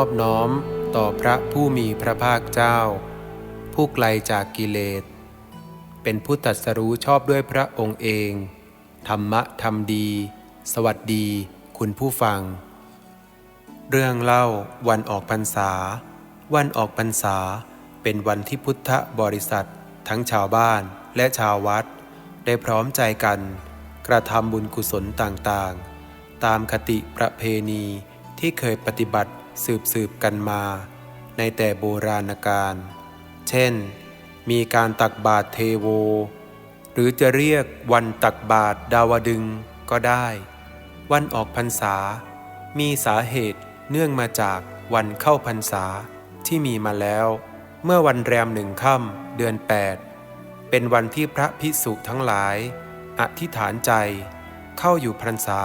อบน้อมต่อพระผู้มีพระภาคเจ้า ผู้ไกลจากกิเลส เป็นผู้ตรัสรู้ชอบด้วยพระองค์เอง ธรรมะธรรมดี สวัสดี คุณผู้ฟัง เรื่องเล่าวันออกพรรษา วันออกพรรษาเป็นวันที่พุทธบริษัท ทั้งชาวบ้านและชาววัด ได้พร้อมใจกัน กระทำบุญกุศลต่างๆ ตามคติประเพณีที่เคยปฏิบัติ สืบสืบๆกันมา ในแต่โบราณกาลเช่น มีการตักบาตรเทโว หรือจะเรียกวันตักบาตรดาวดึงก็ได้ วันออกพรรษา มีสาเหตุเนื่องมาจากวันเข้าพรรษาที่มีมาแล้ว เมื่อวันแรมหนึ่งค่ำเดือน 8 เป็นวันที่พระพิสุทั้งหลาย อธิษฐานใจ เข้าอยู่พรรษา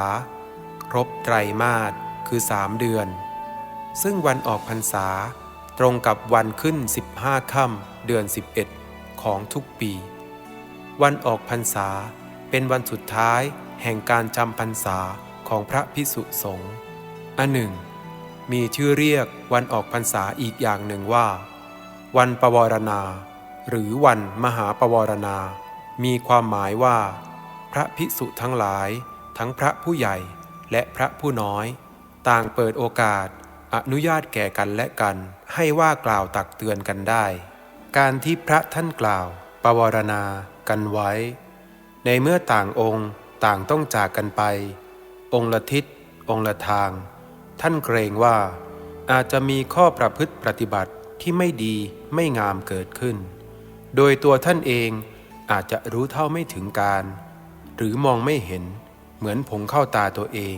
ครบไตรมาสคือสามเดือน ซึ่งวันออกพรรษา ตรงกับวันขึ้น 15ค่ำเดือน 11 ของทุกปี วันออกพรรษาเป็นวันสุดท้ายแห่งการจำพรรษาของพระพิสุสงฆ์อันหนึ่ง มีชื่อเรียกวันออกพรรษาอีกอย่างหนึ่งว่า วันปวารณา หรือวันมหาปวารณา มีความหมายว่า พระพิสุทั้งหลาย ทั้งพระผู้ใหญ่และพระผู้น้อย ต่างเปิดโอกาส อนุญาตแก่กันและกัน ให้ว่ากล่าวตักเตือนกันได้ การที่พระท่านกล่าวปวารณา กันไว้ ในเมื่อต่างองค์ต่างต้องจากกันไป องค์ละทิศองค์ละทาง ท่านเกรงว่าอาจจะมีข้อประพฤติปฏิบัติที่ไม่ดีไม่งามเกิดขึ้น โดยตัวท่านเองอาจจะรู้เท่าไม่ถึงการ หรือมองไม่เห็นเหมือนผงเข้าตาตัวเอง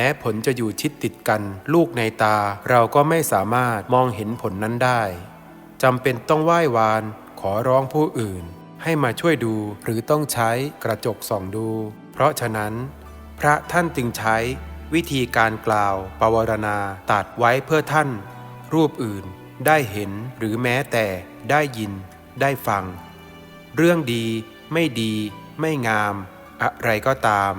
แม้ผลจะอยู่ชิดติดกัน ลูกในตา เราก็ไม่สามารถมองเห็นผลนั้นได้จำเป็นต้องไหว้วาน ขอร้องผู้อื่น ให้มาช่วยดูหรือต้องใช้กระจกส่องดู เพราะฉะนั้น พระท่านจึงใช้วิธีการกล่าวปวารณาตัดไว้เพื่อท่าน รูปอื่นได้เห็นหรือแม้แต่ได้ยิน ได้ฟัง เรื่องดี ไม่ดี ไม่งาม อะไรก็ตาม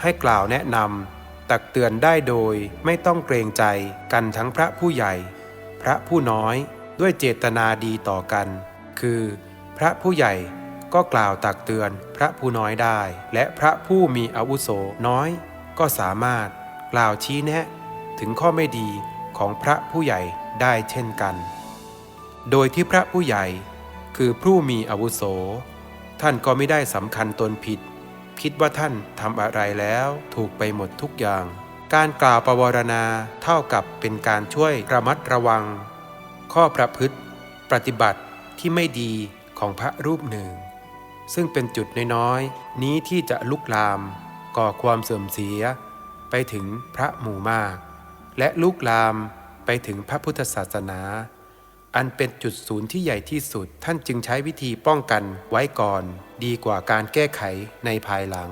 ให้กล่าวแนะนำ ตักเตือนได้โดยไม่ต้องเกรงใจกันทั้งพระผู้ใหญ่ พระผู้น้อยด้วยเจตนาดีต่อกัน คือ พระผู้ใหญ่ก็กล่าวตักเตือนพระผู้น้อยได้ และพระผู้มีอาวุโสน้อย ก็สามารถกล่าวชี้แนะ ถึงข้อไม่ดีของพระผู้ใหญ่ได้เช่นกัน โดยที่พระผู้ใหญ่คือผู้มีอาวุโส ท่านก็ไม่ได้สำคัญตนผิด คิดว่าท่านทำอะไรแล้วถูกไปหมดทุกอย่าง การกล่าวประวรณาเท่ากับเป็นการช่วยระมัดระวัง ข้อประพฤติ ปฏิบัติที่ไม่ดีของพระรูปหนึ่ง ซึ่งเป็นจุดน้อยๆนี้ที่จะลุกลามก่อความเสื่อมเสีย ไปถึงพระหมู่มาก และลุกลามไปถึงพระพุทธศาสนา อันเป็นจุดศูนย์ที่ใหญ่ที่สุด ท่านจึงใช้วิธีป้องกันไว้ก่อน ดีกว่าการแก้ไขในภายหลัง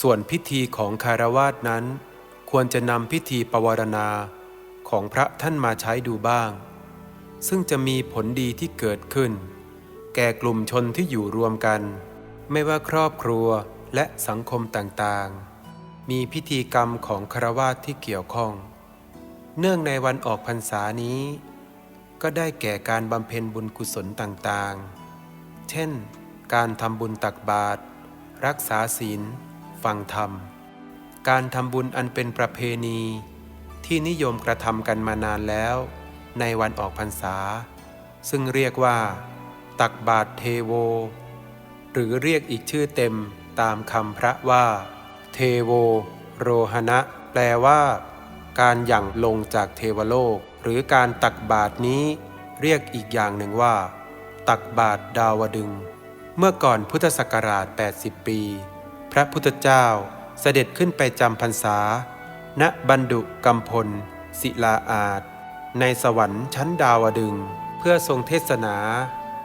ส่วนพิธีของคารวาสนั้น ควรจะนำพิธีปวารณาของพระท่านมาใช้ดูบ้าง ซึ่งจะมีผลดีที่เกิดขึ้น แก่กลุ่มชนที่อยู่รวมกัน ไม่ว่าครอบครัวและสังคมต่างๆ มีพิธีกรรมของคารวาสที่เกี่ยวข้อง เนื่องในวันออกพรรษานี้ ก็ได้แก่การบำเพ็ญบุญกุศลต่างๆ เช่น การทำบุญตักบาตรรักษาศีล ฟังธรรม การทำบุญอันเป็นประเพณี ที่นิยมกระทำกันมานานแล้ว ในวันออกพรรษา ซึ่งเรียกว่า ตักบาตรเทโว หรือเรียกอีกชื่อเต็มตามคำพระว่า เทโว โรหณะ แปลว่า การหยั่งลงจากเทวโลก หรือการตักบาตรนี้เรียกอีกอย่างหนึ่งว่า ตักบาตรดาวดึง เมื่อก่อนพุทธศักราช 80 ปี พระพุทธเจ้าเสด็จขึ้นไปจำพรรษา ณบันดุกัมพล ศิลาอาจในสวรรค์ชั้นดาวดึง เพื่อทรงเทศนา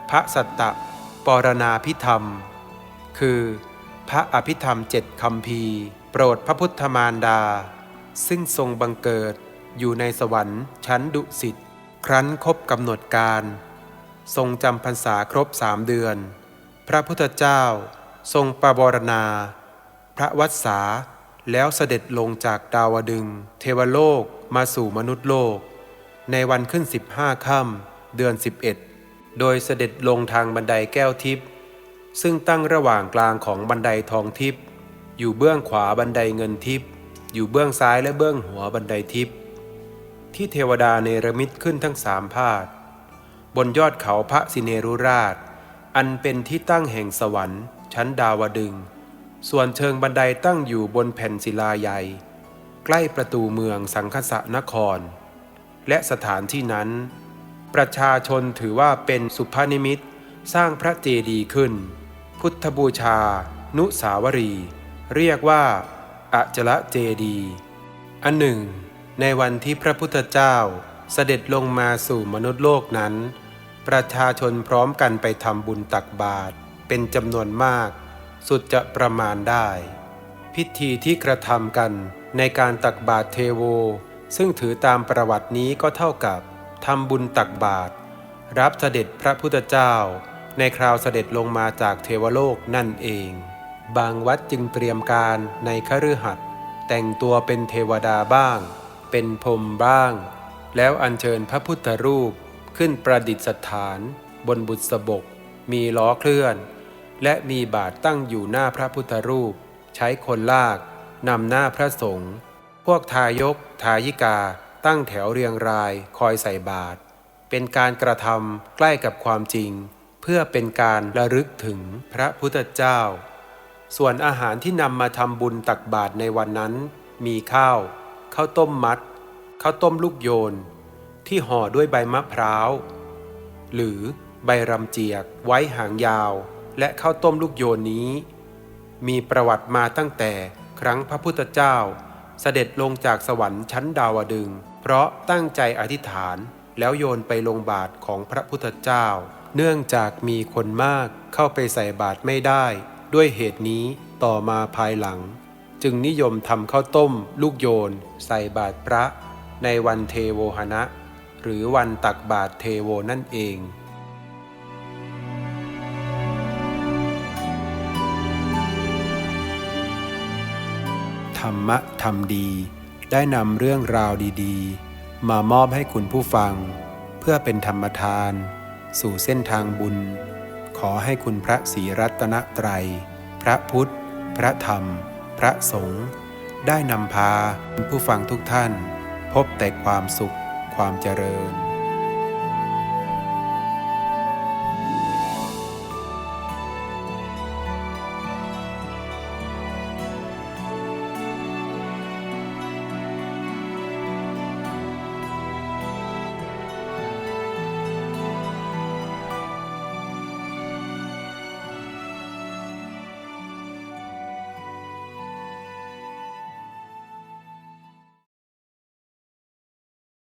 พระสัตตะปรณาพิธรรม คือ พระอภิธรรมเจ็ดคำพีโปรดพระพุทธมารดา ซึ่งทรงบังเกิด อยู่ในสวรรค์ชั้นดุสิตครั้นครบกำหนดการ ทรงจำพรรษาครบสามเดือน พระพุทธเจ้าทรงประบรณา พระวัสสาแล้วเสด็จลงจากดาวดึง เทวโลกมาสู่มนุษย์โลก ในวันขึ้น 15ค่ำเดือน 11 โดยเสด็จลงทางบันไดแก้วทิพย์ซึ่งตั้งระหว่างกลางของบันไดทองทิพย์อยู่เบื้องขวาบันไดเงินทิพย์อยู่เบื้องซ้ายและเบื้องหัวบันไดทิพย์ ที่เทวดาเนรมิตขึ้นทั้งสามภาคบนยอดเขาพระสิเนรุราช อันเป็นที่ตั้งแห่งสวรรค์ ชั้นดาวดึง ส่วนเชิงบันไดตั้งอยู่บนแผ่นศิลาใหญ่ ใกล้ประตูเมืองสังคสะนคร และสถานที่นั้น ประชาชนถือว่าเป็นสุภนิมิตสร้างพระเจดีย์ขึ้น พุทธบูชา นุสาวรี เรียกว่า อจละเจดีย์อันหนึ่ง ในวันที่พระพุทธเจ้าเสด็จลงมาสู่มนุษย์โลกนั้น ประชาชนพร้อมกันไปทำบุญตักบาตรเป็นจำนวนมาก สุดจะประมาณได้ พิธีที่กระทำกันในการตักบาตรเทโว ซึ่งถือตามประวัตินี้ก็เท่ากับทำบุญตักบาตรรับเสด็จพระพุทธเจ้า ในคราวเสด็จลงมาจากเทวโลกนั่นเอง บางวัดจึงเตรียมการในคฤหัสถ์แต่งตัวเป็นเทวดาบ้าง เป็นพรมบ้าง แล้วอัญเชิญพระพุทธรูปขึ้นประดิษฐานบนบุษบก มีล้อเคลื่อน และมีบาทตั้งอยู่หน้าพระพุทธรูป ใช้คนลากนำหน้าพระสงฆ์พวกทายก ทายิกาตั้งแถวเรียงรายคอยใส่บาตรเป็นการกระทำใกล้กับความจริง เพื่อเป็นการระลึกถึงพระพุทธเจ้า ส่วนอาหารที่นำมาทำบุญตักบาตรในวันนั้น มีข้าว ข้าวต้มมัดข้าวต้มลูกโยน ที่ห่อด้วยใบมะพร้าว หรือใบรำเจียกไว้หางยาว และข้าวต้มลูกโยนนี้ มีประวัติมาตั้งแต่ครั้งพระพุทธเจ้า เสด็จลงจากสวรรค์ชั้นดาวดึง เพราะตั้งใจอธิษฐานแล้วโยนไปลงบาทของพระพุทธเจ้า เนื่องจากมีคนมากเข้าไปใส่บาตรไม่ได้ ด้วยเหตุนี้ต่อมาภายหลัง จึงนิยมทำข้าวต้ม ลูกโยน ใส่บาตรพระ ในวันเทโวหนะ หรือวันตักบาตรเทโวนั่นเองธรรมะทำดี ได้นำเรื่องราวดีๆ มามอบให้คุณผู้ฟัง เพื่อเป็นธรรมทาน สู่เส้นทางบุญ ขอให้คุณพระศรีรัตนตรัย พระพุทธ พระธรรม พระสงฆ์ได้นำพาผู้ฟังทุกท่าน พบแต่ความสุขความเจริญ